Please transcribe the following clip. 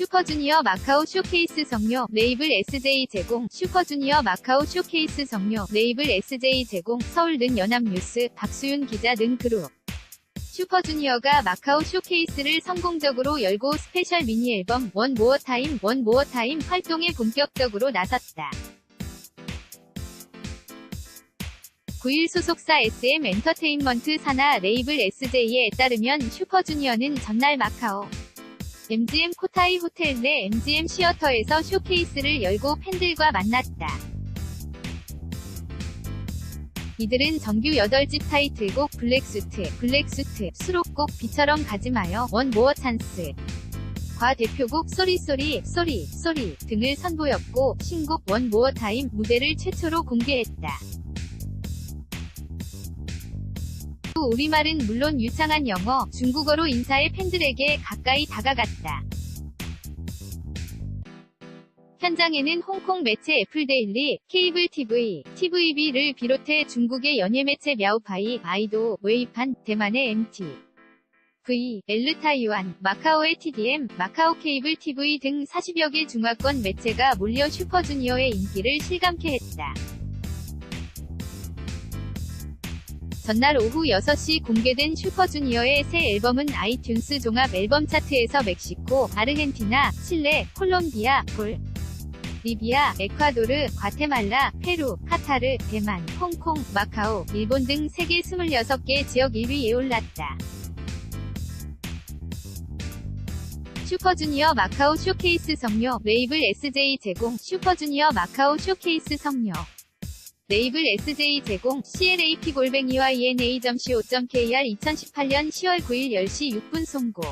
슈퍼주니어 마카오 쇼케이스 성료 레이블 SJ 제공. 슈퍼주니어 마카오 쇼케이스 성료 레이블 SJ 제공. 서울는 연합뉴스 박수윤 기자 등 그룹. 슈퍼주니어가 마카오 쇼케이스를 성공적으로 열고 스페셜 미니 앨범 원 모어 타임 원 모어 타임 활동에 본격적으로 나섰다. 9일 소속사 SM 엔터테인먼트 산하 레이블 SJ에 따르면 슈퍼주니어는 전날 마카오 MGM 코타이 호텔 내 MGM 시어터에서 쇼케이스를 열고 팬들과 만났다. 이들은 정규 8집 타이틀곡 블랙수트, 블랙수트, 수록곡 비처럼 가지 마요, 원 모어 찬스. 과 대표곡 쏘리 쏘리, 쏘리, 쏘리 등을 선보였고, 신곡 원 모어 타임 무대를 최초로 공개했다. 또 우리말은 물론 유창한 영어, 중국어로 인사해 팬들에게 가까이 다가갔다. 현장에는 홍콩 매체 애플데일리, 케이블 TV, TVB를 비롯해 중국의 연예 매체 мя오파이, 아이도, 웨이판, 대만의 MT, V, 엘르타이완, 마카오의 TDM, 마카오 케이블 TV 등 40여 개 중화권 매체가 몰려 슈퍼주니어의 인기를 실감케 했다. 전날 오후 6시 공개된 슈퍼주니어의 새 앨범은 아이튠스 종합 앨범 차트에서 멕시코, 아르헨티나, 칠레, 콜롬비아, 볼, 리비아, 에콰도르, 과테말라, 페루, 카타르, 대만, 홍콩, 마카오, 일본 등 세계 26개 지역 1위에 올랐다. 슈퍼주니어 마카오 쇼케이스 성료 레이블 SJ 제공 슈퍼주니어 마카오 쇼케이스 성료 레이블 SJ 제공 CLAP 골뱅이와 ENA.co.kr 2018년 10월 9일 10시 6분 송고